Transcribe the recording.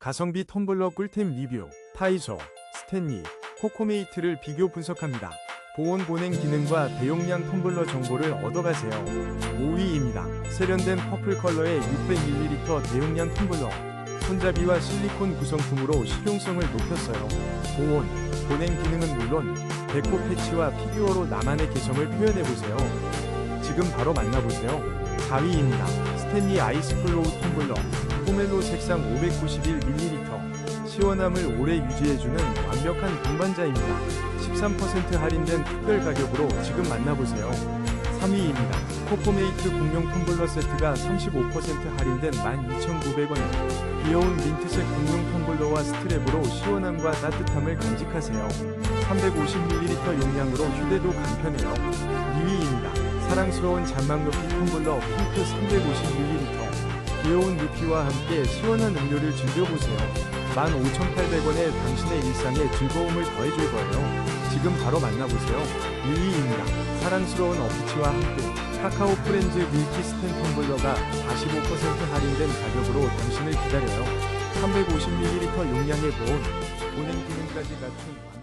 가성비 텀블러 꿀템 리뷰, 타이저, 스탠리, 코코메이트를 비교 분석합니다. 보온 보냉 기능과 대용량 텀블러 정보를 얻어가세요. 5위입니다. 세련된 퍼플 컬러의 600ml 대용량 텀블러. 손잡이와 실리콘 구성품으로 실용성을 높였어요. 보온, 보냉 기능은 물론 데코 패치와 피규어로 나만의 개성을 표현해보세요. 지금 바로 만나보세요. 4위입니다. 스탠리 아이스 플로우 텀블러. 포멜로 색상 591ml. 시원함을 오래 유지해주는 완벽한 동반자입니다. 13% 할인된 특별 가격으로 지금 만나보세요. 3위입니다. 코코메이트 공룡 텀블러 세트가 35% 할인된 12,900원에 귀여운 민트색 공룡 텀블러와 스트랩으로 시원함과 따뜻함을 간직하세요. 350ml 용량으로 휴대도 간편해요. 2위입니다. 사랑스러운 잔망 루피 텀블러 핑크 350ml. 귀여운 루피와 함께 시원한 음료를 즐겨보세요. 15,800원에 당신의 일상에 즐거움을 더해줄 거예요. 지금 바로 만나보세요. 1위입니다. 사랑스러운 어피치와 함께 카카오 프렌즈 밀키 스텐 텀블러가 45% 할인된 가격으로 당신을 기다려요. 350ml 용량의 보온, 보냉 기능까지 갖춘